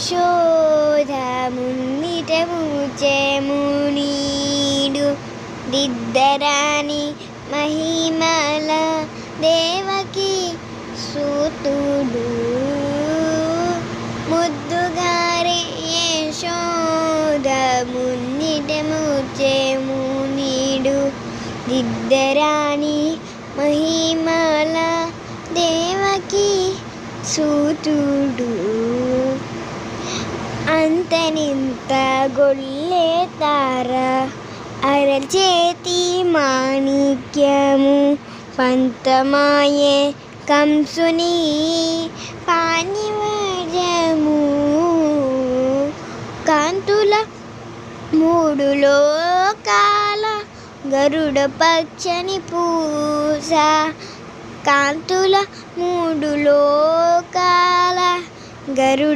యశోద ముంగిట దిద్దరాని మహిమల దేవకి సూతుడు. ముద్దుగారే యశోద ముంగిట దిద్దరాని మహిమల దేవకి సూతుడు. నింత గొల్లే తార అరచేతి మాణిక్యము. పంతమాయే కంసుని పానివజము కాంతుల మూడు లోకాల గరుడ పచ్చని పూస. కాంతుల మూడు లోకాల గరుడ